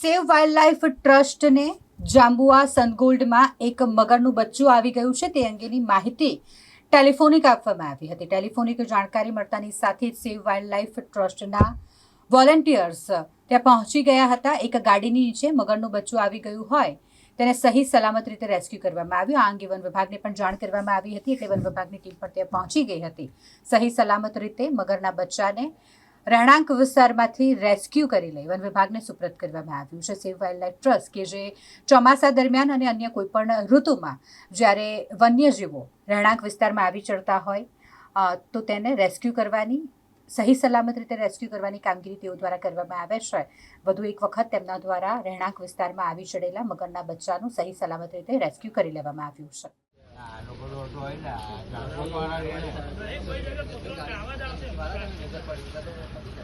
સેવ wild life ટ્રસ્ટને જાંબુઆ સનગોલ્ડમાં એક મગરનું બચ્ચું આવી ગયું છે. તે અંગેની માહિતી ટેલિફોનિક આપવામાં આવી હતી. ટેલિફોનિક જાણકારી મળતાની સાથે સેવ વાઇલ્ડ લાઈફ ટ્રસ્ટના વોલેન્ટિયર્સ ત્યાં પહોંચી ગયા હતા. એક ગાડીની નીચે મગરનું બચ્ચું આવી ગયું હોય તેને સહી સલામત રીતે રેસ્ક્યુ કરવામાં આવ્યું. આ અંગે વન વિભાગને પણ જાણ કરવામાં આવી હતી. એટલે વન વિભાગની ટીમ પણ ત્યાં પહોંચી ગઈ હતી. સહી સલામત રીતે મગરના બચ્ચાને રહેણાંક વિસ્તારમાંથી રેસ્ક્યુ કરી લઈ વન વિભાગને સુપ્રત કરવામાં આવ્યું છે. સેવ વાઇલ્ડ લાઇફ ટ્રસ્ટ કે જે ચોમાસા દરમિયાન અને અન્ય કોઈપણ ઋતુમાં જ્યારે વન્યજીવો રહેણાંક વિસ્તારમાં આવી ચડતા હોય તો તેને રેસ્ક્યુ કરવાની, સહી સલામત રીતે રેસ્ક્યુ કરવાની કામગીરી તેઓ દ્વારા કરવામાં આવે છે. વધુ એક વખત તેમના દ્વારા રહેણાંક વિસ્તારમાં આવી ચડેલા મગરના બચ્ચાનું સહી સલામત રીતે રેસ્ક્યુ કરી લેવામાં આવ્યું છે. para el plato de la familia.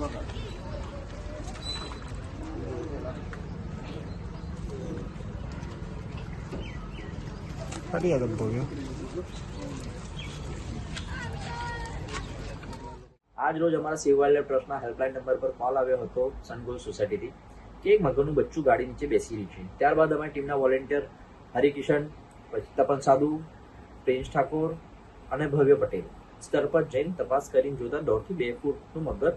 આગળ બોલ્યો આજ રોજ અમારા સેવાલય ટ્રસ્ટના હેલ્પલાઇન નંબર પર કોલ આવ્યો હતો સનગોલ સોસાયટીથી કે એક મગરનું બચ્ચું ગાડી નીચે બેસી રહ્યું છે. ત્યારબાદ અમારી ટીમના વોલેન્ટિયર હરિકિશન પછી તપન સાધુ, પ્રિન્સ ઠાકોર અને ભવ્ય પટેલ સ્તર પર જઈને તપાસ કરીને જોતા દોઢથી બે ફૂટનું મગર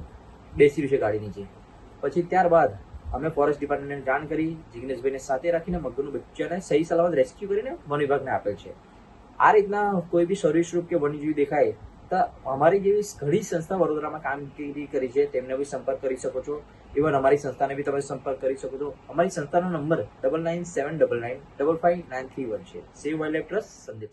બેસી રહ્યું છે ગાડી નીચે. પછી ત્યારબાદ અમે ફોરેસ્ટ ડિપાર્ટમેન્ટને જાણ કરી, જિગ્નેશભાઈને સાથે રાખીને મગરનું બચ્ચાને સહી સલામત રેસ્ક્યુ કરીને વન વિભાગને આપેલ છે. આ રીતના કોઈ બી સર્વિસરૂપ કે વન્યજીવી દેખાય તો અમારી જેવી ઘણી સંસ્થા વડોદરામાં કામગીરી કરી છે, તેમને બી સંપર્ક કરી શકો છો. ઇવન અમારી સંસ્થાને બી તમે સંપર્ક કરી શકો છો. અમારી સંસ્થાનો number double nine seven double nine double five nine three one છે. Save wildlife trust Sandeep